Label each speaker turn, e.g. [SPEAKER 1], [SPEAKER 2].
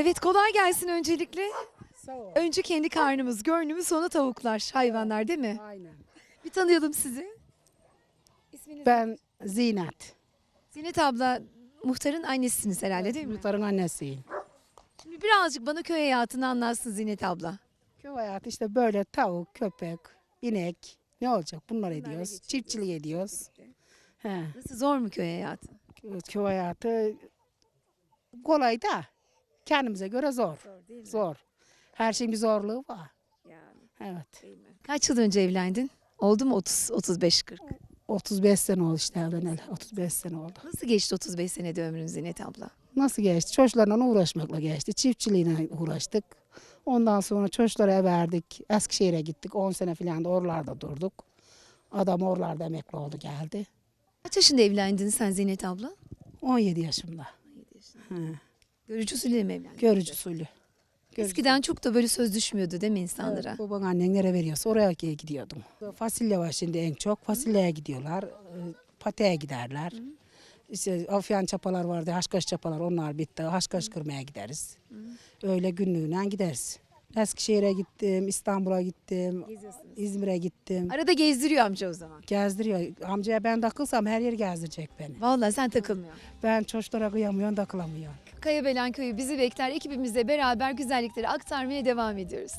[SPEAKER 1] Evet kolay gelsin öncelikle.
[SPEAKER 2] Sağ ol.
[SPEAKER 1] Önce kendi karnımız, gönlümüz sonra tavuklar, hayvanlar değil mi?
[SPEAKER 2] Aynen.
[SPEAKER 1] Bir tanıyalım sizi. İsminiz?
[SPEAKER 2] Ben Zinet.
[SPEAKER 1] Zinet abla muhtarın annesisiniz herhalde değil mi?
[SPEAKER 2] Muhtarın annesiyim.
[SPEAKER 1] Şimdi birazcık bana köy hayatını anlatsın Zinet abla.
[SPEAKER 2] Köy hayatı işte böyle tavuk, köpek, inek ne olacak bunlar ediyoruz. Çiftçilik ediyoruz. He.
[SPEAKER 1] Nasıl zor mu köy hayatı?
[SPEAKER 2] Köy hayatı kolay da kendimize göre zor. Zor. Her şeyin bir zorluğu var. Evet.
[SPEAKER 1] Kaç yıl önce evlendin? Oldu mu 30 35 40?
[SPEAKER 2] 35 sene oldu işte evleneli. 35 sene oldu.
[SPEAKER 1] Nasıl geçti 35 senede ömrün Zinet abla?
[SPEAKER 2] Nasıl geçti? Çocuklarla uğraşmakla geçti. Çiftçiliğine uğraştık. Ondan sonra çocuklara verdik. Eskişehir'e gittik. 10 sene falan da oralarda durduk. Adam oralarda emekli oldu geldi.
[SPEAKER 1] Kaç yaşında evlendin sen Zinet abla?
[SPEAKER 2] 17 yaşımda. He.
[SPEAKER 1] Görücü usulüyle mi evlendin?
[SPEAKER 2] Görücü usulü.
[SPEAKER 1] Eskiden çok da böyle söz düşmüyordu değil mi insanlara?
[SPEAKER 2] Evet, baban annen nereye veriyorsa oraya gidiyordum. Fasulye var şimdi en çok. Fasulyeye gidiyorlar. e, Pateye giderler. İşte afyan çapalar vardı, haşkaş çapalar onlar bitti. Haşkaş kırmaya gideriz. Öyle günlüğüne gideriz. Eskişehir'e gittim, İstanbul'a gittim, İzmir'e gittim.
[SPEAKER 1] Arada gezdiriyor amca o zaman.
[SPEAKER 2] Gezdiriyor. Amcaya ben takılsam her yer gezdirecek beni.
[SPEAKER 1] Vallahi sen takılmıyorsun.
[SPEAKER 2] Ben çocuklara kıyamıyorum, takılamıyorum.
[SPEAKER 1] Kayabelen Köyü bizi bekler. Ekibimizle beraber güzellikleri aktarmaya devam ediyoruz.